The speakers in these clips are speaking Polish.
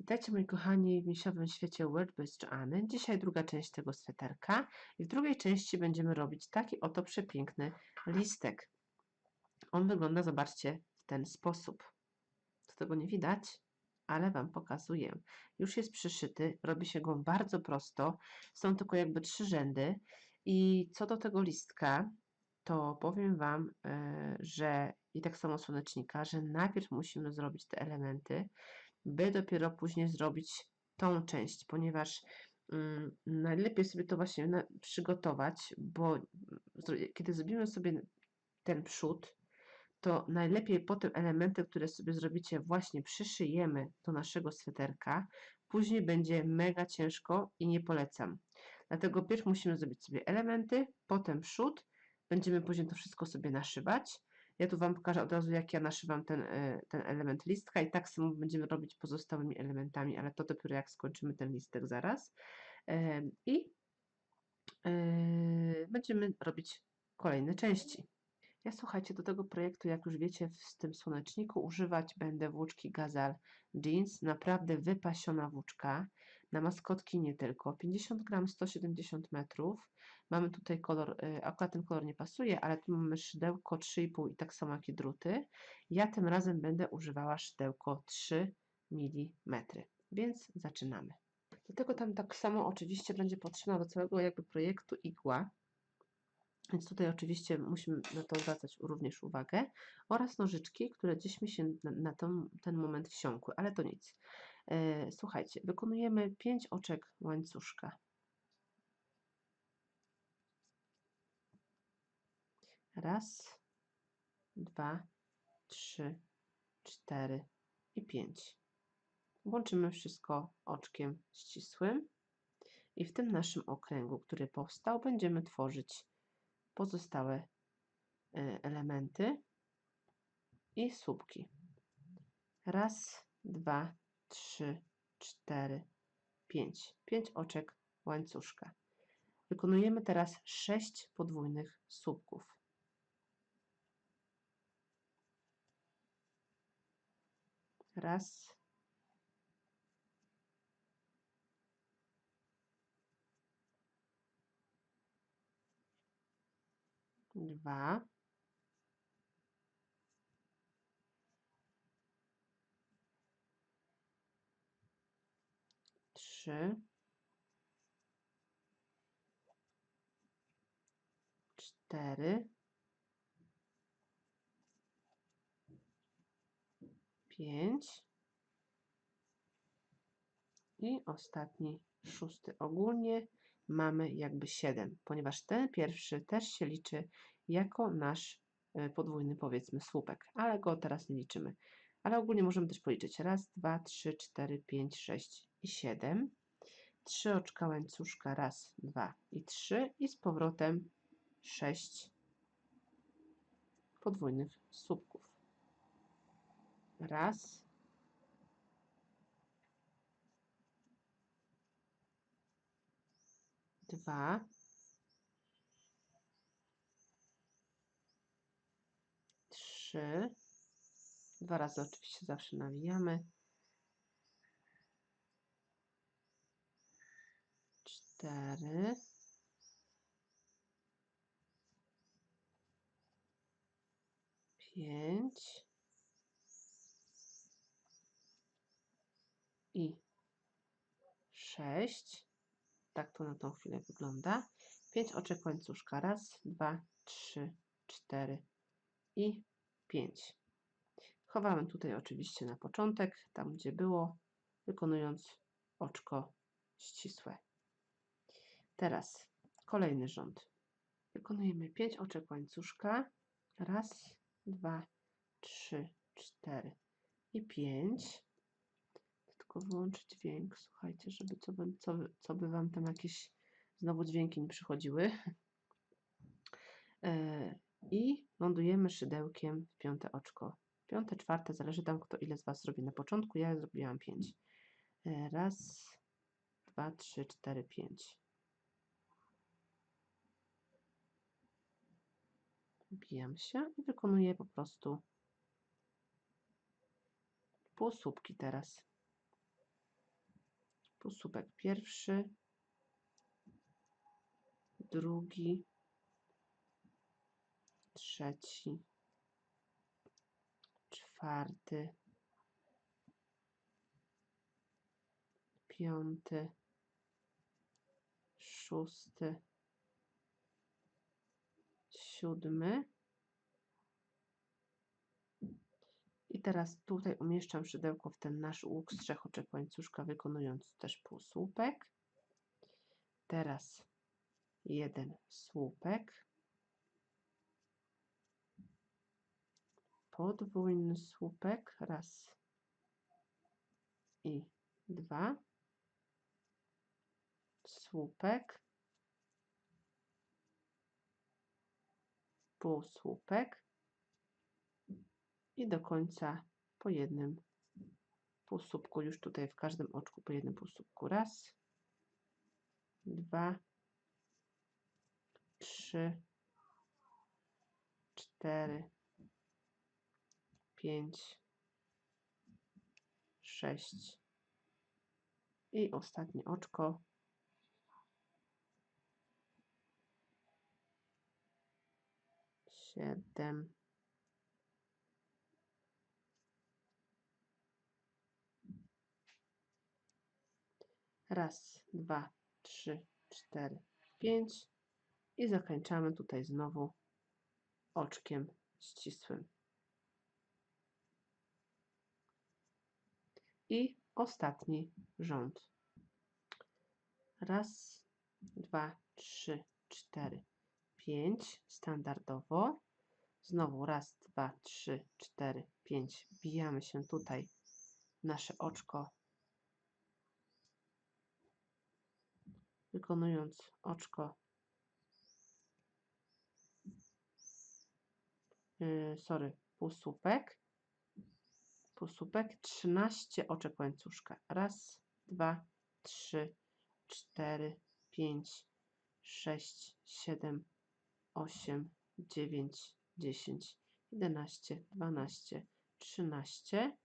Witajcie moi kochani w misiowym świecie Wordbase Joanny. Dzisiaj druga część tego sweterka i w drugiej części będziemy robić taki oto przepiękny listek. On wygląda, zobaczcie, w ten sposób. To tego nie widać, ale Wam pokazuję. Już jest przyszyty, robi się go bardzo prosto. Są tylko jakby trzy rzędy i co do tego listka, to powiem Wam, e, że i tak samo słonecznika, że najpierw musimy zrobić te elementy, by dopiero później zrobić tą część, ponieważ mm, najlepiej sobie to właśnie przygotować, bo kiedy zrobimy sobie ten przód, to najlepiej potem elementy, które sobie zrobicie, właśnie przyszyjemy do naszego sweterka. Później będzie mega ciężko i nie polecam. Dlatego pierw musimy zrobić sobie elementy, potem przód. Będziemy później to wszystko sobie naszywać. Ja tu Wam pokażę od razu, jak ja naszywam ten, e, ten element listka i tak samo będziemy robić pozostałymi elementami, ale to dopiero jak skończymy ten listek zaraz. E, I e, będziemy robić kolejne części. Ja słuchajcie, do tego projektu, jak już wiecie, w tym słoneczniku używać będę włóczki Gazal Jeans. Naprawdę wypasiona włóczka. Na maskotki nie tylko. 50 gram, 170 metrów. Mamy tutaj kolor, y, akurat ten kolor nie pasuje, ale tu mamy szydełko 3,5 i tak samo jak i druty. Ja tym razem będę używała szydełko 3 mm. Więc zaczynamy. Do tego tam tak samo oczywiście będzie potrzebna do całego jakby projektu igła. Więc tutaj oczywiście musimy na to zwracać również uwagę. Oraz nożyczki, które gdzieś mi się na, na ten, ten moment wsiąkły, ale to nic. E, słuchajcie, wykonujemy 5 oczek łańcuszka. Raz, dwa, trzy, cztery i pięć. Łączymy wszystko oczkiem ścisłym i w tym naszym okręgu, który powstał, będziemy tworzyć pozostałe e, elementy i słupki. Raz, dwa, trzy, cztery, pięć. Pięć oczek łańcuszka. Wykonujemy teraz sześć podwójnych słupków. Raz, dwa, trzy, cztery, pięć i ostatni, szósty. Ogólnie mamy jakby 7, ponieważ ten pierwszy też się liczy jako nasz e, podwójny powiedzmy słupek, ale go teraz nie liczymy. Ale ogólnie możemy też policzyć. Raz, dwa, trzy, cztery, pięć, sześć i 7. Trzy oczka łańcuszka, raz, dwa i trzy. I z powrotem 6 podwójnych słupków. Raz, dwa, trzy, dwa razy oczywiście zawsze nawijamy, cztery, pięć i sześć. Tak to na tą chwilę wygląda. 5 oczek łańcuszka. Raz, dwa, trzy, cztery i 5. Chowamy tutaj oczywiście na początek, tam gdzie było, wykonując oczko ścisłe. Teraz kolejny rząd. Wykonujemy 5 oczek łańcuszka. Raz, dwa, trzy, cztery i 5 tylko wyłączyć dźwięk, słuchajcie, żeby co by, co, co by Wam tam jakieś znowu dźwięki nie przychodziły. E, I lądujemy szydełkiem w piąte oczko. Piąte, czwarte, zależy tam kto ile z Was zrobi na początku. Ja zrobiłam pięć. E, Raz, dwa, trzy, cztery, pięć. Wbijam się i wykonuję po prostu półsłupki teraz. półsłupek pierwszy, drugi, trzeci, czwarty, piąty, szósty, siódmy. I teraz tutaj umieszczam szydełko w ten nasz łuk z trzech oczek łańcuszka, wykonując też półsłupek. Teraz jeden słupek. Podwójny słupek. Raz i dwa. Słupek. Półsłupek i do końca po jednym półsłupku, już tutaj w każdym oczku po jednym półsłupku. Raz, dwa, trzy, cztery, pięć, sześć i ostatnie oczko. Siedem, Raz, dwa, trzy, cztery, pięć. I zakończamy tutaj znowu oczkiem ścisłym. I ostatni rząd. Raz, dwa, trzy, cztery, pięć. Standardowo. Znowu raz, dwa, trzy, cztery, pięć. Bijamy się tutaj nasze oczko wykonując oczko, yy, sorry, półsłupek, półsłupek, 13 oczek łańcuszka. Raz, dwa, trzy, cztery, pięć, sześć, siedem, osiem, dziewięć, dziesięć, jedenaście, dwanaście, trzynaście,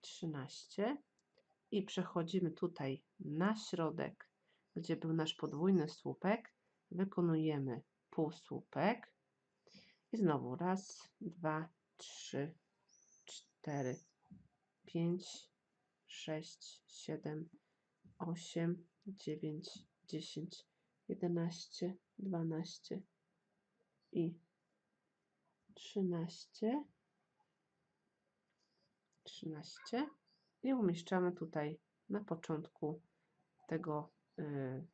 trzynaście. I przechodzimy tutaj na środek gdzie był nasz podwójny słupek, wykonujemy półsłupek. I znowu raz, dwa, trzy, cztery, pięć, sześć, siedem, osiem, dziewięć, dziesięć, jedenaście, dwanaście i trzynaście, trzynaście. I umieszczamy tutaj na początku tego Y,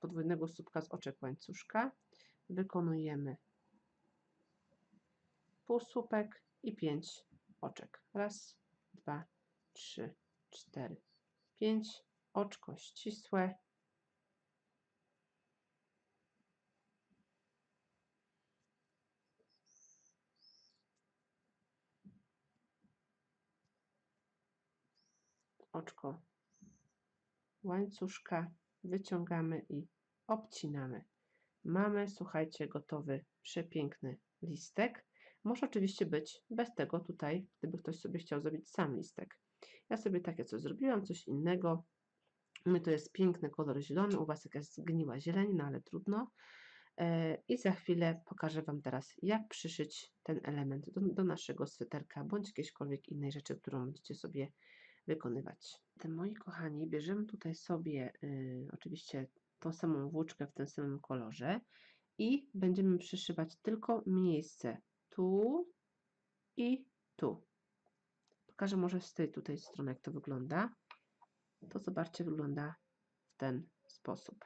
podwójnego słupka z oczek łańcuszka. Wykonujemy półsłupek i pięć oczek. Raz, dwa, trzy, cztery, pięć. Oczko ścisłe. Oczko łańcuszka wyciągamy i obcinamy. Mamy, słuchajcie, gotowy, przepiękny listek. Może oczywiście być bez tego tutaj, gdyby ktoś sobie chciał zrobić sam listek. Ja sobie takie coś zrobiłam, coś innego. My to jest piękny kolor zielony, u Was jakaś zgniła zieleń, no ale trudno. E, I za chwilę pokażę Wam teraz, jak przyszyć ten element do, do naszego sweterka, bądź jakiejśkolwiek innej rzeczy, którą będziecie sobie wykonywać. Te moi kochani, bierzemy tutaj sobie y, oczywiście tą samą włóczkę w tym samym kolorze i będziemy przyszywać tylko miejsce tu i tu. Pokażę może z tej tutaj strony, jak to wygląda. To zobaczcie, wygląda w ten sposób.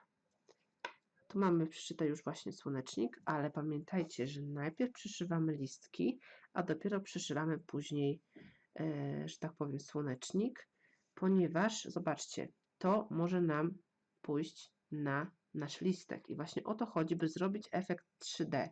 Tu mamy przyszyte już właśnie słonecznik, ale pamiętajcie, że najpierw przyszywamy listki, a dopiero przyszywamy później E, że tak powiem, słonecznik, ponieważ, zobaczcie, to może nam pójść na nasz listek. I właśnie o to chodzi, by zrobić efekt 3D.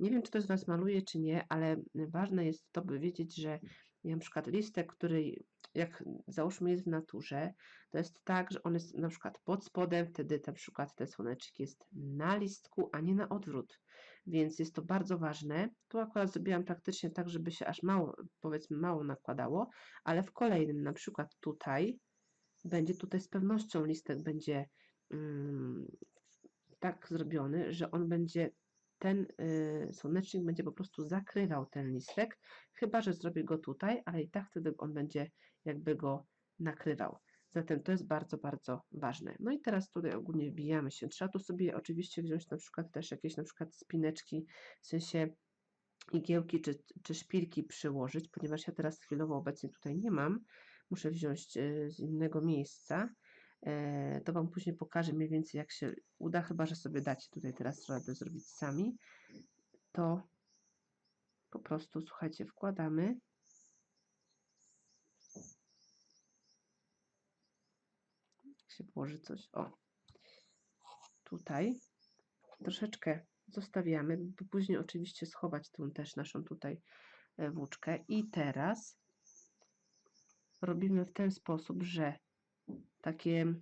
Nie wiem, czy to z Was maluje, czy nie, ale ważne jest to, by wiedzieć, że na przykład listek, który jak załóżmy jest w naturze, to jest tak, że on jest na przykład pod spodem, wtedy na przykład ten słoneczek jest na listku, a nie na odwrót. Więc jest to bardzo ważne. Tu akurat zrobiłam praktycznie tak, żeby się aż mało, powiedzmy mało nakładało, ale w kolejnym, na przykład tutaj, będzie tutaj z pewnością listek będzie mm, tak zrobiony, że on będzie ten y, słonecznik będzie po prostu zakrywał ten listek, chyba że zrobię go tutaj, ale i tak wtedy on będzie jakby go nakrywał. Zatem to jest bardzo, bardzo ważne. No i teraz tutaj ogólnie wbijamy się. Trzeba tu sobie oczywiście wziąć na przykład też jakieś na przykład spineczki, w sensie igiełki czy, czy szpilki przyłożyć, ponieważ ja teraz chwilowo obecnie tutaj nie mam. Muszę wziąć y, z innego miejsca. E, to Wam później pokażę mniej więcej jak się uda, chyba że sobie dacie tutaj teraz radę zrobić sami. To po prostu, słuchajcie, wkładamy się położy coś. O, tutaj troszeczkę zostawiamy, by później oczywiście schować tą też naszą tutaj e, włóczkę. I teraz robimy w ten sposób, że takie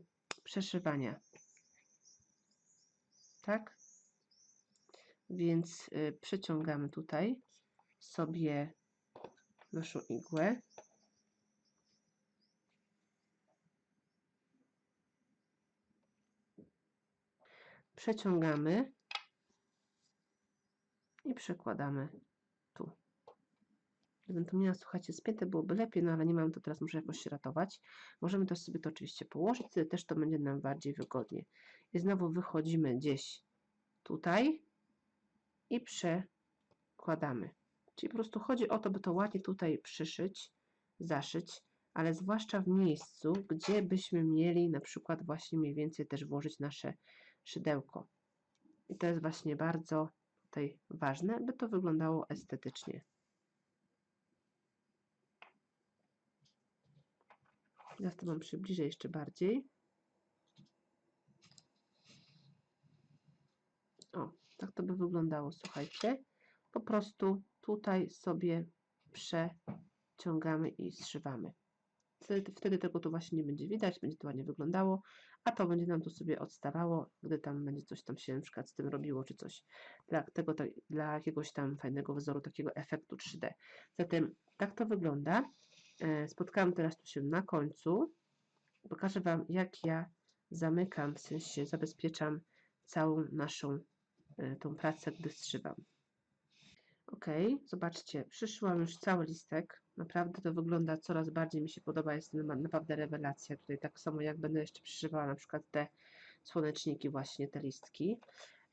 przeszywania. Tak? Więc y, przeciągamy tutaj sobie naszą igłę. Przeciągamy i przekładamy. Gdybym to miała, słuchajcie, spięte byłoby lepiej, no ale nie mam to teraz, muszę jakoś się ratować. Możemy też sobie to oczywiście położyć, wtedy też to będzie nam bardziej wygodnie. I znowu wychodzimy gdzieś tutaj i przekładamy. Czyli po prostu chodzi o to, by to ładnie tutaj przyszyć, zaszyć, ale zwłaszcza w miejscu, gdzie byśmy mieli na przykład właśnie mniej więcej też włożyć nasze szydełko. I to jest właśnie bardzo tutaj ważne, by to wyglądało estetycznie. Teraz to Wam przybliżę jeszcze bardziej. O, tak to by wyglądało, słuchajcie. Po prostu tutaj sobie przeciągamy i zszywamy. Wtedy, wtedy tego tu właśnie nie będzie widać, będzie to ładnie wyglądało, a to będzie nam tu sobie odstawało, gdy tam będzie coś tam się na przykład z tym robiło, czy coś dla, tego, dla jakiegoś tam fajnego wzoru, takiego efektu 3D. Zatem tak to wygląda. E, spotkałam teraz tu się na końcu. Pokażę Wam, jak ja zamykam, w sensie zabezpieczam całą naszą e, tą pracę, gdy zszywam. Ok, zobaczcie, przyszyłam już cały listek. Naprawdę to wygląda coraz bardziej mi się podoba, jest naprawdę rewelacja. Tutaj tak samo jak będę jeszcze przyszywała na przykład te słoneczniki, właśnie te listki.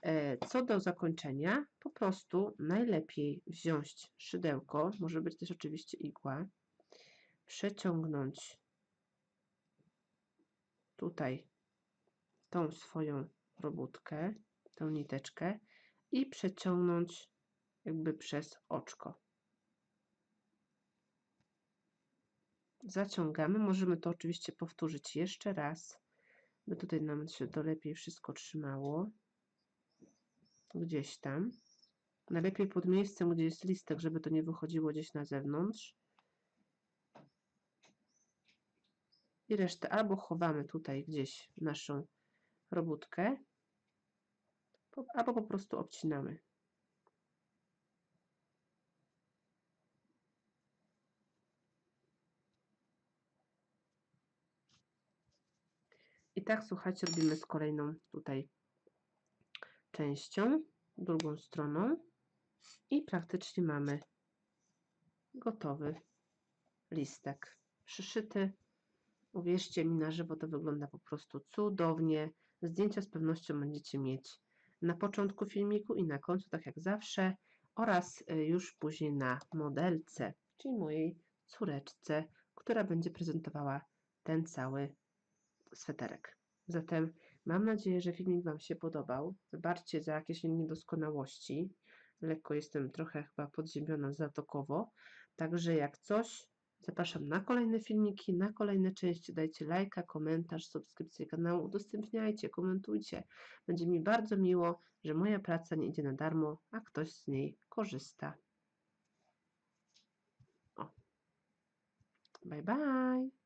E, co do zakończenia, po prostu najlepiej wziąć szydełko, może być też oczywiście igła, przeciągnąć tutaj tą swoją robótkę, tą niteczkę i przeciągnąć jakby przez oczko. Zaciągamy, możemy to oczywiście powtórzyć jeszcze raz, by tutaj nam się to lepiej wszystko trzymało. Gdzieś tam. Najlepiej pod miejscem, gdzie jest listek, żeby to nie wychodziło gdzieś na zewnątrz. I resztę albo chowamy tutaj gdzieś naszą robótkę, albo po prostu obcinamy. I tak, słuchajcie, robimy z kolejną tutaj częścią, drugą stroną i praktycznie mamy gotowy listek przyszyty. Uwierzcie mi, na żywo to wygląda po prostu cudownie. Zdjęcia z pewnością będziecie mieć na początku filmiku i na końcu, tak jak zawsze, oraz y, już później na modelce, czyli mojej córeczce, która będzie prezentowała ten cały sweterek. Zatem mam nadzieję, że filmik Wam się podobał. Wybaczcie za jakieś niedoskonałości. Lekko jestem trochę chyba podziemiona zatokowo. Także jak coś, zapraszam na kolejne filmiki, na kolejne części. Dajcie lajka, komentarz, subskrypcję kanału, udostępniajcie, komentujcie. Będzie mi bardzo miło, że moja praca nie idzie na darmo, a ktoś z niej korzysta. O. Bye bye.